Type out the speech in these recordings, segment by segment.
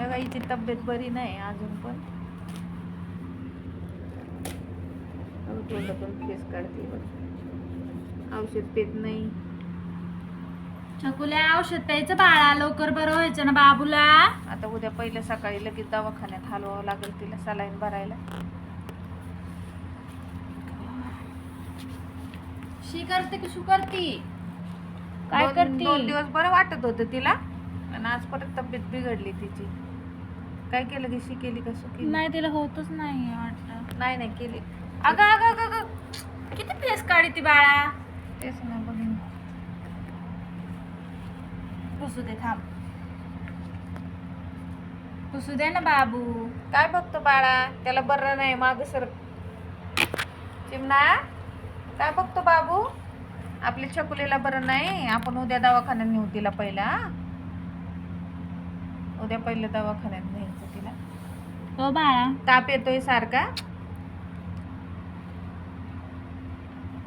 बघा, हिची तब्येत बरी नाही अजून पण. पण फेस काढते. औषध पेत नाही. छकुल्या औषध प्यायचं बाळा लवकर बरं व्हायचं ना बाबूला. आता उद्या पहिलं सकाळी लगेच दवाखान्यात हलवावं लागेल तिला सलाईन भरायला. शी करते की शू करती? काय करती? दोन दिवस बरं वाटत होतं तिला. आणि आज परत तब्येत बिघडली तिची. काय केलं? की शी केली का सुकी? नाही तिला होतच नाही वाटत नाही नाही केली. अगं अगं अगं अगं. किती फेस काढी ती बाळा? तेच ना बघून पुसू दे थांब. पुसू दे ना बाबू. काय बघतो बाळा? त्याला बरं नाही माग सर. चिमणा काय बघतो बाबू? आपल्या छकुलीला बरं नाही. आपण उद्या दवाखान्यात नेऊ तिला पहिला? उद्या पहिलं दवाखान्यात तिला हो बाळा. ताप येतोय सारखा.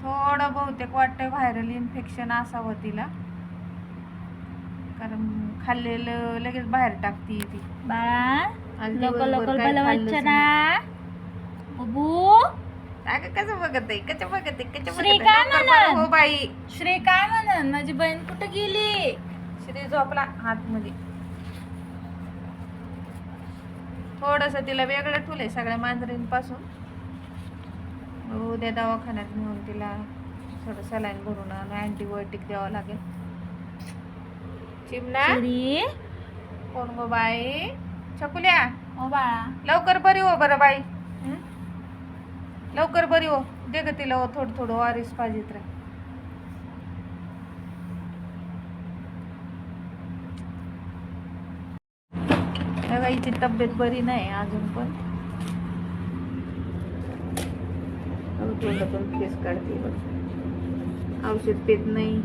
थोडं बहुतेक वाटतंय व्हायरल इन्फेक्शन असावं तिला. कारण खाल्लेलं लगेच बाहेर टाकती ती. बाळा आज दिवसभर काय नाही. बाबू. अगं कसं बघत आहे कसं बघत आहे कसं बघत श्री आहे? काय लवकर म्हणन? बरं हो बाई. श्री काय म्हणन माझी बहीण कुठं गेली? श्री झोपला आतमध्ये. थोडस तिला वेगळं ठुलंय सगळ्या मांजरींपासून. उद्या दवाखान्यात नेऊन तिला थोडं सलाईन भरून अँटीबायोटिक द्यावं लागेल. चिमणा? श्री कोण गो बाई? छकुल्या? हो बाळा. लवकर बरी हो बरं बाई? लवकर बरी हो. दे ग तिला थोडं थोडं वारीस पाहिजे तर बघा, हिची तब्येत बरी नाही अजून पण. पण फेस काढते. औषध पेत नाही.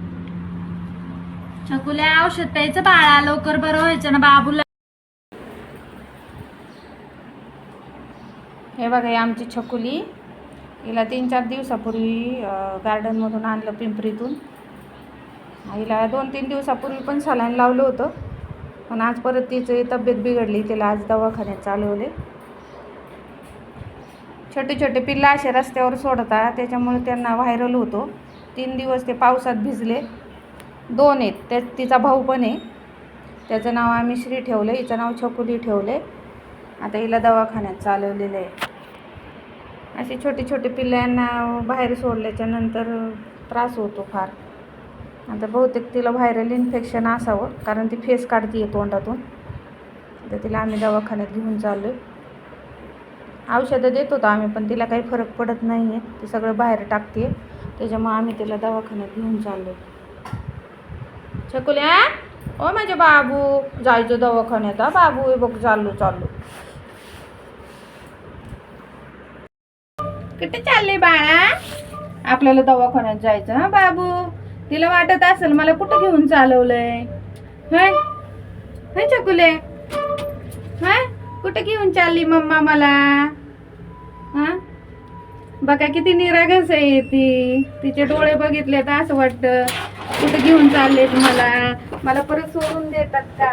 छकुल्या औषध प्यायचं बाळा लवकर बरं व्हायचं ना बाबूला. हे बघा ही आमची छकुली. हिला तीन चार दिवसापूर्वी गार्डनमधून आणलं पिंपरीतून. हिला दोन तीन दिवसापूर्वी पण सलाईन लावलं होतं. पण आज परत तिची तब्येत बिघडली तिला आज दवाखान्यात चालवले. छोटे छोटे पिल्लं असे रस्त्यावर सोडतात त्याच्यामुळे त्यांना व्हायरल होतो. तीन दिवस ते पावसात भिजले. दोन आहेत त्या तिचा भाऊ पण आहे. त्याचं नाव आम्ही श्री ठेवलं हिचं नाव छकुली ठेवले आता हिला दवाखान्यात चालवलेलं आहे. असे छोटे छोटे पिल्ल्यांना बाहेर सोडल्याच्या नंतर त्रास होतो फार. आता बहुतेक तिला व्हायरल इन्फेक्शन असावं कारण ती फेस काढते तोंडातून. तर तिला आम्ही दवाखान्यात घेऊन चाललो औषधं देत होतो आम्ही पण तिला काही फरक पडत नाही आहे ती सगळं बाहेर टाकते त्याच्यामुळे आम्ही तिला दवाखान्यात घेऊन चाललो छकुल्या ओ माझे बाबू जायचं दवाखान्यात. बाबू बघ चाललो चाललो. कुठे चालले बाळा? आपल्याला दवाखान्यात जायचं हा बाबू? तिला वाटत असेल मला कुठं घेऊन चालवलंय? हाय? हाय चकुले. हाय? कुठं घेऊन चालली मम्मा मला? हा? बघा किती निरागस आहे ती. तिचे डोळे बघितले तर असं वाटतं कुठं घेऊन चालले मला? मला परत सोडून देतात का?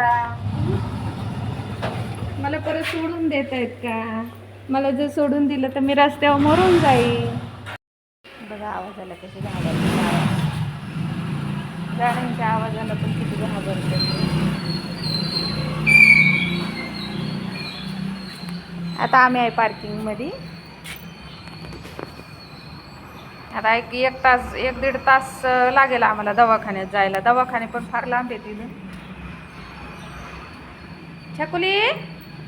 मला परत सोडून देत आहेत का? मला जर सोडून दिलं तर मी रस्त्यावर मरून जाईल बघा आवाजाला कशी घाबरते गाड्यांच्या आवाजाला पण किती घाबरते. आता आम्ही आहे पार्किंगमध्ये. आता एक एक तास एक दीड तास लागेल आम्हाला दवाखान्यात जायला. दवाखाने पण फार लांब आहे तिथून छकुली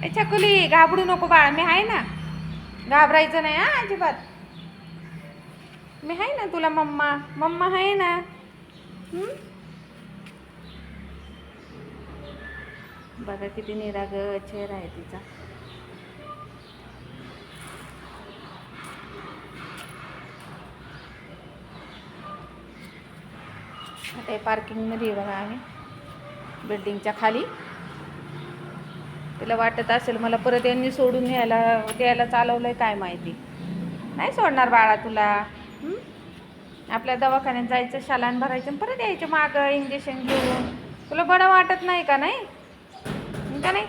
ए छकुली घाबरू नको बाळ मी आहे ना. घाबरायचं नाही हा अजिबात. मी आहे ना तुला मम्मा. मम्मा आहे ना. बघा किती निराग चेहरा आहे तिचा. आता हे पार्किंगमध्ये बघा आम्ही. बिल्डिंगच्या खाली. तिला वाटत असेल मला परत यांनी सोडून न्यायला द्यायला चालवलंय काय माहिती. नाही सोडणार बाळा तुला. आपल्या दवाखान्यात जायचं शालान भरायचं परत यायचं मागं इंजेक्शन घेऊन. तुला बरं वाटत नाही का नाही? का नाही?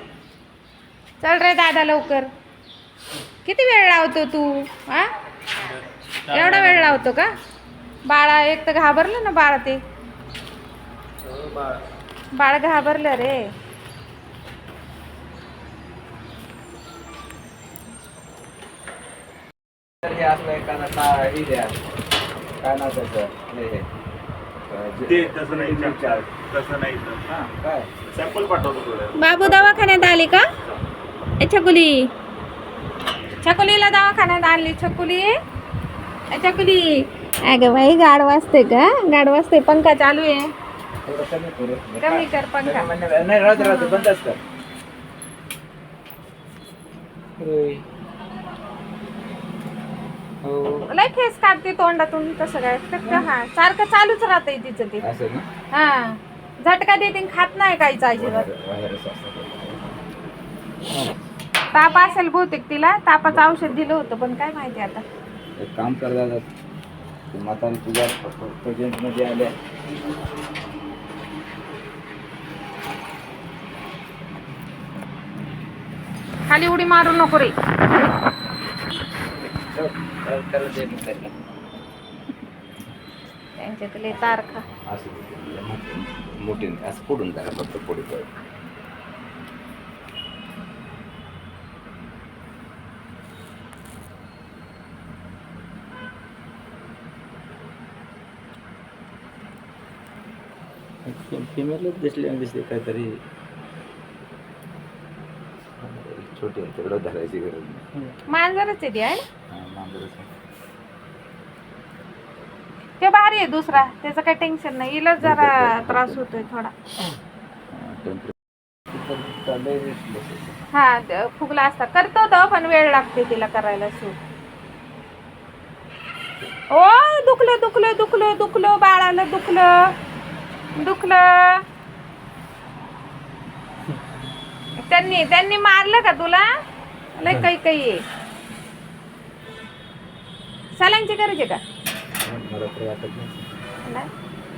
चल रे दादा लवकर. किती वेळ लावतो तू हा? एवढा वेळ लावतो का? बाळा एक तर घाबरलं ना बाळा ते. बाळ घाबरलं रे. असलं एखादा द्या. काय नाव त्याचं? ते तसं नाही. delivery charge. तसं नाही. तर हा, काय? सॅम्पल पाठवतो थोडं बाबू दवाखान्यात आली का? ए छकुली. छकुलीला दवाखान्यात आणली. छकुली. ए छकुली. अगं बाई गाड वाजते का? गाड वाजते. पंखा चालू आहे. कमी करू. पंखा. नाही राहते राहते बंदच कर. हो. लय फेस काढते तोंडातून तसं काय फक्त हा. सारखं चालूच राहतंय तिचं ते. असं ना? हा. झटका देते आणि खात नाही काहीच अजिबात. असतं. ताप असेल बहुतेक तिला तापाचं औषध दिलं होतं पण काय माहिती आता. एक काम कर दादा तू तुझ्या प्रेझेंटमध्ये आल्या. खाली उडी मारू नको रे. चल, त्याला दे मग त्याला. त्यांच्यातले तारखा असं मोठी- असं फोडून टाका फक्त फोडी कर फिमेलच दिसले दिसते काहीतरी छोटी आहे तिकडं धरायची गरज नाही. मांजरच आहे ती आहे ना? हा, मांजरच आहे. ते भारी आहे दुसरा त्याचं काही टेन्शन नाही. हिला जरा त्रास होतोय थोडा. हा, टेम्परेचर चाललंय बसायचं. हा द- फुगला असता. करतो तो पण वेळ लागते तिला करायला सूट ओ दुखलं दुखलं दुखलं दुखलं बाळाला दुखलं. दुखलं. त्यांनी त्यांनी मारलं का तुला? लय काही काही आहे. सलांची करायची का? मला तर वाटत नाही. नाही?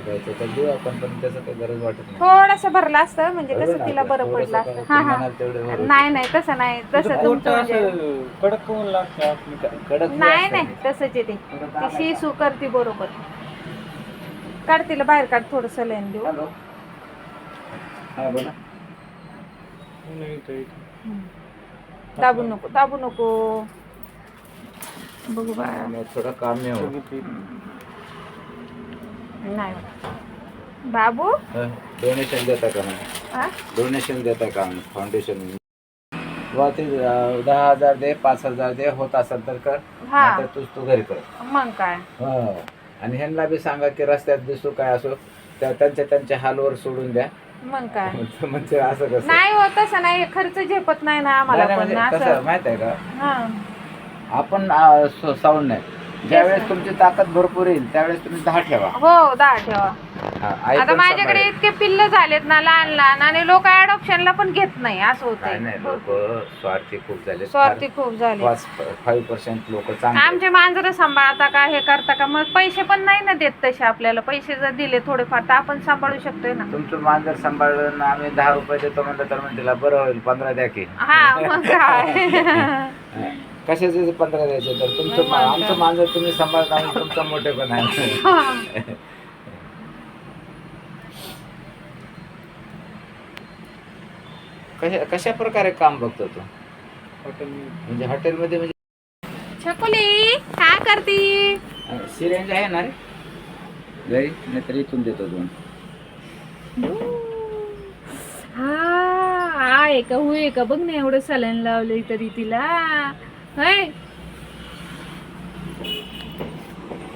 जायचं तर देऊ आपण पण त्याचं काही गरज वाटत नाही. थोडस भरलं असतं म्हणजे बरं कसं तिला बरं थोडंसं पडलं. असतं हा हा. नाही नाही तसं नाही तसं तुमचं म्हणजे कडक लागतं नाही नाही ते. तसंच आहे ते. शिसू करते बरोबर. काढ तिला बाहेर काढ थोडं सलाईन देऊ हा बोला. दाबू नको दाबू नको. बघू बा. मग थोडं काम नाही बाबू? डोनेशन देता का नाही? हा? डोनेशन देता का फाउंडेशन किंवा ते अं, दहा हजार दे पाच हजार दे होत असेल तर कर. हा. नाहीतर तूच तू घरी कर. मग काय? हो. आणि ह्यांना बी सांगा की रस्त्यात दिसतो काय असो त्या त्यांच्या त्यांच्या हालवर सोडून द्या. मग काय? म्हणजे असं कसं? नाही होत तसं नाही. खर्च झेपत नाही ना आम्हाला नाही, पण म्हणजे कसं असं माहीत आहे का? हा. आपण साऊंड नाही. ज्यावेळेस तुमची ताकद भरपूर येईल त्यावेळेस तुम्ही दहा ठेवा. हो दहा ठेवा. हा, आई आता पण माझ्याकडे सांभाळेल. इतके पिल्ल झालेत ना लहान लहान आणि लोक अडॉप्शनला पण घेत नाही असं काय नाही होतंय लोक स्वार्थी खूप झाले स्वार्थी खूप झाले फाईव्ह पर्सेंट लोक चांगले आमचे मांजर सांभाळता का हे करता का? मग पैसे पण नाही ना देत तसे आपल्याला. पैसे जर दिले थोडेफार तर आपण सांभाळू शकतोय ना. तुमचं मांजर सांभाळलं ना आम्ही दहा रुपये देतो म्हणलं तर म्हणते तिला बरं होईल पंधरा द्या की. हा मग काय. कशाचे पंधरा द्यायचे? तर तुमचं मा- आमचं मांजर तुम्ही सांभाळता म्हणजे तुमचं मोठेपण आहे. कशा कशा प्रकारे काम बघतो तू? म्हणजे हॉटेलमध्ये म्हणजे छकुली काय करती? सिरेंज आहे ना रे? घरी नाहीतर इथून देतो दोन. हा आहे का होय का बघ ना एवढं सलाईन लावलंय तरी तिला.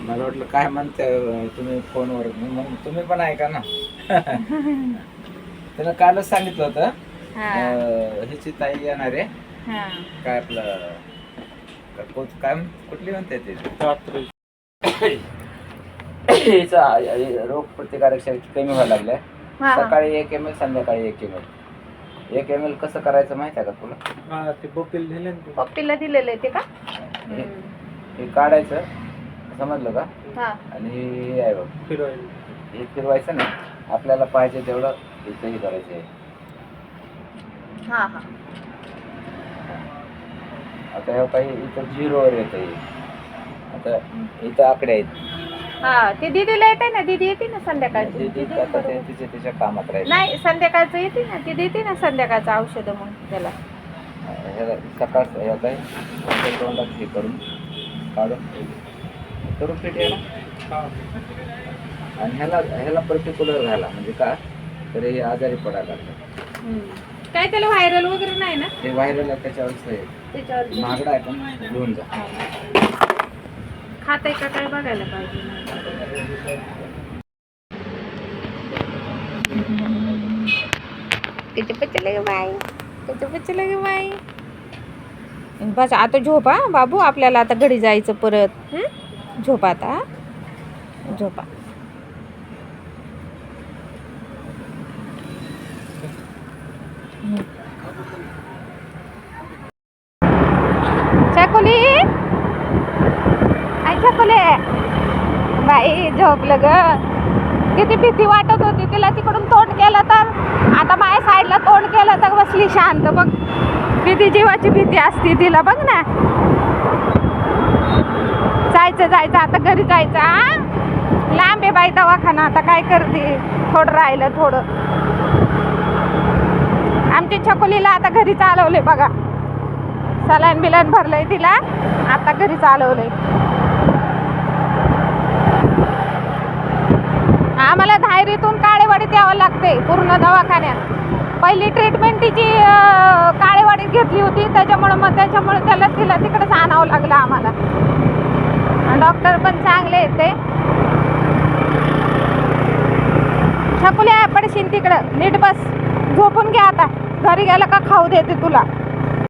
मला वाटलं काय म्हणते तुम्ही फोनवर मी म्हणलं, तुम्ही पण ऐका ना. त्याला कालच सांगितलं होतं हा. ह्याची ताई येणार आहे. हा. काय आपलं काय म्हण- कुठली म्हणते ते? हिचा रोग प्रतिकारक शक्ती कमी व्हायला लागल्या. सकाळी एक एम एल संध्याकाळी एक एम एल एक एम एल कसं करायचं माहिती आहे का तुला? पप्पीला दिलेलं आहे ते का? हे हे काढायचं समजलं का? हा. आणि हे आहे बघ. हे फिरवायचं नाही. आपल्याला पाहिजे तेवढं इथंही करायचं आहे. हा हा. आता हे काही इथं झिरोवर येतं हे. आता इथं आकडे आहेत. हा ते दीदीला येते ना दीदी येते ना संध्याकाळची. दीदी आता ते बरोबर. तिच्या तिच्या कामात राहील नाही संध्याकाळचं येते ना ती देते ना संध्याकाळचं औषधं मग त्याला. ह्याला सकाळ हे काय नंतर तोंडात हे करून काढून करून याला. आणि ह्याला ह्याला पर्टिक्युलर झाला म्हणजे का? तर हे आजारी पडायला लागलं हम्म. काय त्याला व्हायरल वगैरे नाही ना? ते व्हायरल आहे त्याच्यावर महागडा आहे पण घेऊन जा. खात आहे का काय बघायला पाहिजे? किती पचले ग बाई. किती पचले ग बाई. बस आता झोपा बाबू आपल्याला आता घरी जायचं परत. हं? झोपा आता हं? झोपा हं. छकुली आई छकुले बाई झोपलं ग. किती भीती वाटत होती. तिला तिकडून तोंड केलं तर. आता माझ्या साईडला तोंड केलं तर बसली शांत. बघ किती जीवाची भीती असती तिला. बघ ना. जायचं जायचं. आता घरी जायचं हा लांब आहे बाई दवाखाना. आता काय करते? थोडं राहिलं थोडं. आमच्या छकुलीला आता घरी चालवले बघा. सलाईन बिलाईन भरलंय तिला. आता घरी चालवलंय. आम्हाला धायरीतून काळेवाडीत यावं लागते पूर्ण दवाखान्यात. पहिली ट्रीटमेंट तिची काळेवाडीत घेतली होती. त्याच्यामुळं मग त्याच्यामुळे त्याला तिला तिकडेच आणावं लागलं आम्हाला. डॉक्टर पण चांगले येते ते. छकुल्या पडशील तिकडं. नीट बस. झोपून घ्या आता. घरी गेलं का खाऊ देते तुला.